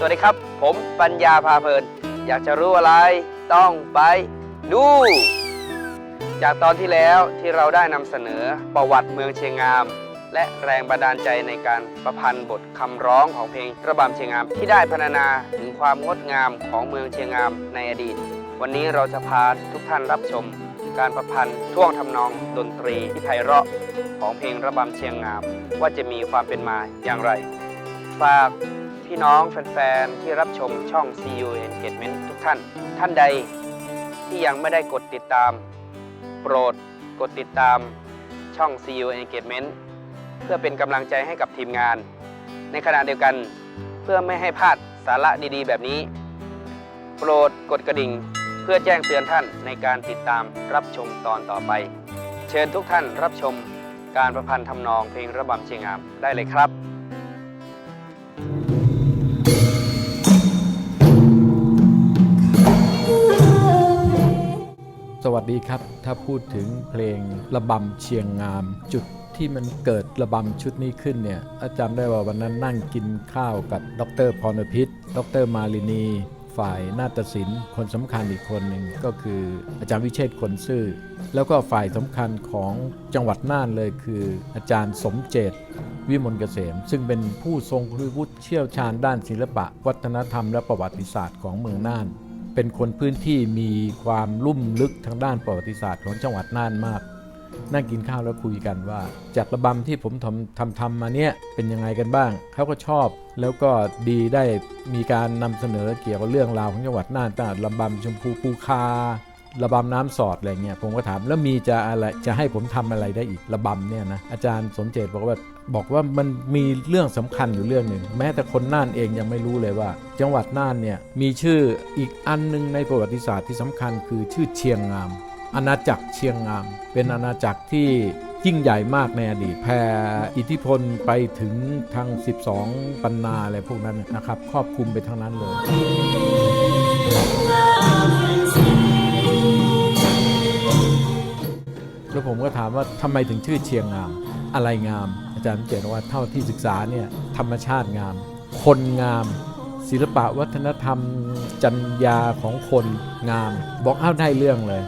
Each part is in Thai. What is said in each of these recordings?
สวัสดีครับ ผมปัญญาพาเพลิน อยากจะรู้อะไรต้องไปดู จากตอนที่แล้วที่เราได้นำเสนอประวัติเมืองเชียงงาม และแรงบันดาลใจในการประพันธ์บทคำร้องของเพลงระบำเชียงงาม ที่ได้พรรณนาถึงความงดงามของเมืองเชียงงามในอดีต วันนี้เราจะพาทุกท่านรับชม การประพันธ์ท่วงทำนองดนตรีที่ไพเราะของเพลงระบำเชียงงาม ว่าจะมีความเป็นมาอย่างไร ฝาก พี่น้องแฟนๆ ที่รับชมช่อง CU Engagement ทุกท่าน ท่านใดที่ยังไม่ได้กดติดตาม โปรดกดติดตามช่อง CU Engagement เพื่อเป็นกำลังใจให้กับทีมงาน ในขณะเดียวกันเพื่อไม่ให้พลาดสาระดีๆ แบบนี้ โปรดกดกระดิ่งเพื่อแจ้งเตือนท่านในการติดตามรับชมตอนต่อไป เชิญทุกท่านรับชมการประพันธ์ทำนองเพลงระบำเชียงงามได้เลยครับส วัสดีครับ ถ้าพูดถึงเพลงระบำเชียงงาม จุดที่มันเกิดระบำชุดนี้ขึ้นเนี่ยอาจารย์ได้ว่าวันนั้นนั่งกินข้าวกับดรพรพิษดรมาลินี ฝ่ายนาฏศิลป์คนสำคัญอีกคนหนึ่งก็คืออาจารย์วิเชษคนซื่อ แล้วก็ฝ่ายสำคัญของจังหวัดน่านเลยคือ อาจารย์สมเจตวิมลเกษม ซึ่งเป็นผู้ทรงคุณวุฒิเชี่ยวชาญด้านศิลปะ วัฒนธรรมและประวัติศาสตร์ของเมืองน่าน เป็นคนพื้นที่มีความลุ่มลึกทางด้านประวัติศาสตร์ของจังหวัดน่านมาก นั่งกินข้าวแล้วคุยกันว่า จัดระบำที่ผมทำทำทำมาเนี่ยเป็นยังไงกันบ้าง เขาก็ชอบแล้วก็ดีได้มีการนำเสนอเกี่ยวกับเรื่องราวของจังหวัดน่านตั้งแต่ระบำชมพูภูคา ระบำน้ำสอดอะไรเงี้ยผมก็ถามแล้วมีจะอะไรจะให้ผมทำอะไรได้อีกระบำเนี่ยนะอาจารย์สมเจตบอกว่าบอกว่ามันมีเรื่องสำคัญอยู่เรื่องหนึ่งแม้แต่คนน่านเองยังไม่รู้เลยว่า จังหวัดน่านเนี่ยมีชื่ออีกอันหนึงในประวัติศาสตร์ที่สำคัญคือชื่อเชียงงาม อาณาจักรเชียงงาม เป็นอาณาจักรที่ยิ่งใหญ่มากในอดีตแผ่อิทธิพลไปถึงทาง 12 ปันนาอะไรพวกนั้นนะครับ ครอบคลุมไปทั้งนั้นเลย แล้วผมก็ถามว่าทำไมถึงชื่อเชียงงาม อะไรงาม อาจารย์เจตว่าเท่าที่ศึกษาเนี่ยธรรมชาติงาม คนงาม ศิลปะวัฒนธรรม จัญญาของคนงาม บอกเอาได้เรื่องเลย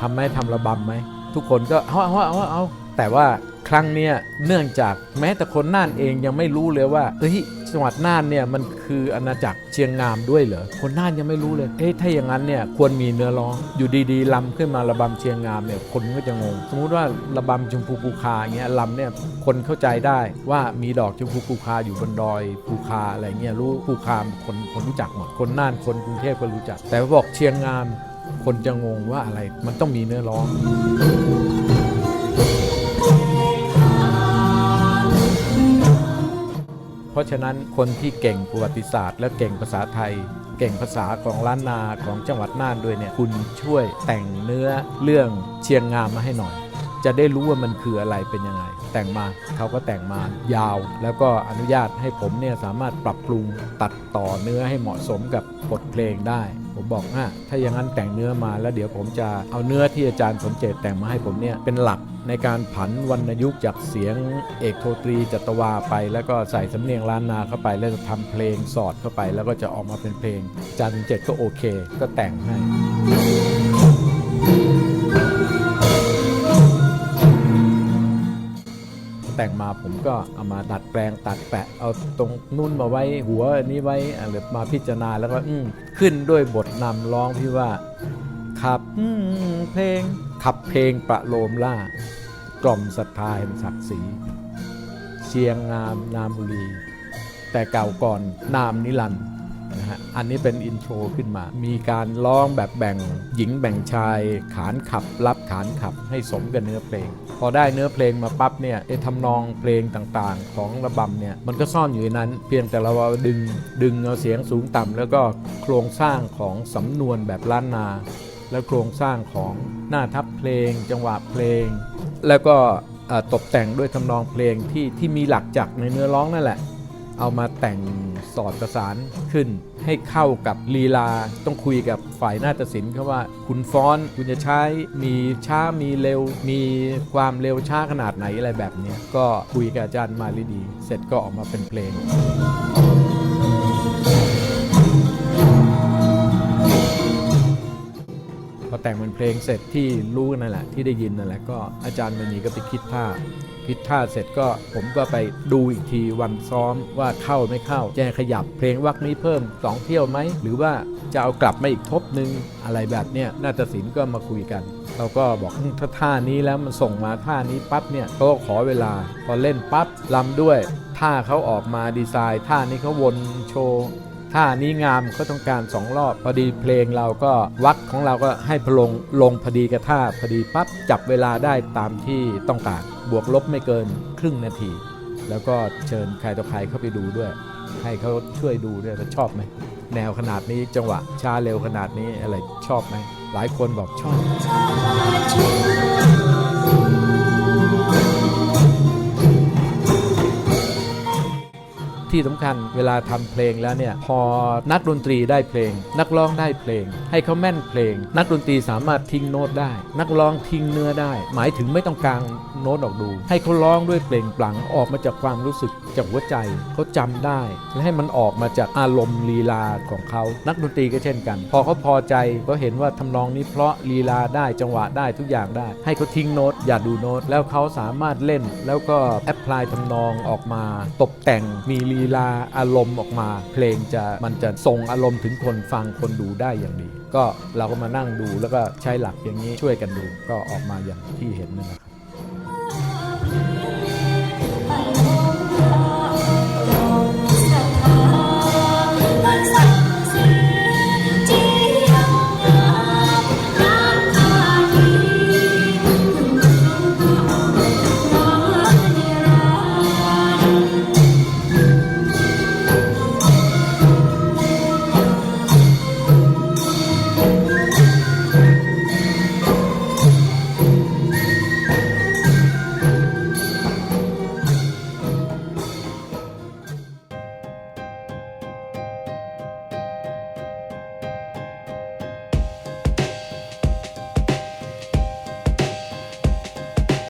ทำไหมทำระบำไหมทุกคนก็เอาเอาเอาเอาเอาแต่ว่าครั้งเนี้ยเนื่องจากแม้แต่คนน่านเองยังไม่รู้เลยว่าเฮ้ย จังหวัดน่านเนี่ยมันคืออาณาจักรเชียงงามด้วยเหรอคนน่านยังไม่รู้เลยเอ๊ะถ้าอย่างนั้นเนี่ยควรมีเนื้อร้องอยู่ดีๆลำขึ้นมาระบำเชียงงามเนี่ยคนก็จะงง สมมุติว่าระบำชมพูภูคาอย่างเงี้ยลำเนี่ยคนเข้าใจได้ว่ามีดอกชมพูภูคาอยู่บนดอยภูคาอะไรเงี้ยรู้ภูคาคนคนรู้จักหมดคนน่านคนกรุงเทพก็รู้จัก แต่บอกเชียงงาม คนจะงงว่าอะไรมันต้องมีเนื้อร้อง ราะฉะนั้นคนที่เก่งประวัติศาสตร์และเก่งภาษาไทย เก่งภาษาของล้านนาของจังหวัดน่านด้วยเนี่ยคุณช่วยแต่งเนื้อเรื่องเชียงงามมาให้หน่อย จะได้รู้ว่ามันคืออะไรเป็นยังไง แต่งมาเขาก็แต่งมายาว แล้วก็อนุญาตให้ผมเนี่ยสามารถปรับปรุงตัดต่อเนื้อให้เหมาะสมกับบทเพลงได้ ผมบอกอะถ้าอย่างนั้นแต่งเนื้อมาแล้วเดี๋ยวผมจะเอาเนื้อที่อาจารย์สมเจตแต่งมาให้ผมเนี่ยเป็นหลักในการผันวรรณยุกต์จากเสียงเอกโทตรีจัตวาไป แล้วก็ใส่สำเนียงล้านนาเข้าไป แล้วจะทำเพลงสอดเข้าไป แล้วก็จะออกมาเป็นเพลงอาจารย์สมเจตก็โอเค ก็แต่งให้ แต่งมาผมก็เอามาดัดแปลงตัดแปะเอาตรงนุ่นมาไว้หัวอันนี้ไว้อะไรมาพิจารณาแล้วก็อืมขึ้นด้วยบทนำร้องที่ว่าขับอืมเพลงขับเพลงประโลมล่ากล่อมศรัทธาแห่งศักดิ์ศรีเชียงงามนามบุรี แต่เก่าก่อนนามนิรันดร์ นะฮะอันนี้เป็นอินโทรขึ้นมา มีการร้องแบบแบ่งหญิงแบ่งชาย ขานขับรับขานขับให้สมกับเนื้อเพลง พอได้เนื้อเพลงมาปั๊บเนี่ยไอ้ทำนองเพลงต่างๆ ของระบำเนี่ยมันก็ซ่อนอยู่ในนั้น เพียงแต่เราเอาดึงดึงเอาเสียงสูงต่ำแล้วก็โครงสร้างของสำนวนแบบล้านนา แล้วโครงสร้างของหน้าทับเพลง จังหวะเพลง แล้วก็ตกแต่งด้วยทำนองเพลงที่ที่มีหลักจักในเนื้อร้องนั่นแหละ เอามาแต่งสอดประสานขึ้น ให้เข้ากับลีลา ต้องคุยกับฝ่ายนาฏศิลป์เขาว่า คุณฟ้อนคุณจะใช้มีช้ามีเร็ว มีความเร็วช้าขนาดไหนอะไรแบบนี้ก็คุยกับอาจารย์มาลีดี เสร็จก็ออกมาเป็นเพลงพอแต่งเป็นเพลงเสร็จที่รู้นั่นแหละที่ได้ยินนั่นแหละก็อาจารย์มันนีก็ไปคิดภาพ คิดท่าเสร็จก็ผมก็ไปดูอีกทีวันซ้อมว่าเข้าไม่เข้าแจ้ขยับเพลงวักนี้เพิ่ม 2 เที่ยวไหม หรือว่าจะเอากลับมาอีกทบหนึ่งอะไรแบบเนี้ยนาฏศิลป์ก็มาคุยกัน เราก็บอกอืมถ้าท่านี้แล้วมันส่งมาท่านี้ปั๊บเนี่ยก็ขอเวลา พอเล่นปั๊บลำด้วยท่าเขาออกมาดีไซน์ ท่านี้เขาวนโชว์ ท่านี้งามเขาต้องการ2รอบ พอดีเพลงเราก็วักของเราก็ให้พลงลงพอดีกับท่าพอดีปั๊บจับเวลาได้ตามที่ต้องการบวกลบไม่เกินครึ่งนาที แล้วก็เชิญใครต่อใครเข้าไปดูด้วย ให้เขาช่วยดูด้วยว่าชอบไหมแนวขนาดนี้จังหวะช้าเร็วขนาดนี้อะไรชอบไหมหลายคนบอกชอบ ที่สำคัญเวลาทำเพลงแล้วเนี่ยพอนักดนตรีได้เพลง นักร้องได้เพลง ให้เขาแม่นเพลง นักดนตรีสามารถทิ้งโน้ตได้ นักร้องทิ้งเนื้อได้ หมายถึงไม่ต้องกลางโน้ตออกดู ให้เขาร้องด้วยเพลงปลังออกมาจากความรู้สึกจากหัวใจเขาจำได้ และให้มันออกมาจากอารมณ์ลีลาของเขานักดนตรีก็เช่นกัน พอเขาพอใจก็เห็นว่าทำนองนี้เพราะลีลาได้จังหวะได้ทุกอย่างได้ ให้เขาทิ้งโน้ตอย่าดูโน้ตแล้วเขาสามารถเล่น แล้วก็แอพพลายทำนองออกมาตกแต่งมีลีลาอารมณ์ออกมา เพลงจะมันจะส่งอารมณ์ถึงคนฟังคนดูได้อย่างดี ก็เราก็มานั่งดูแล้วก็ใช้หลักอย่างนี้ช่วยกันดูก็ออกมาอย่างที่เห็นนะครับ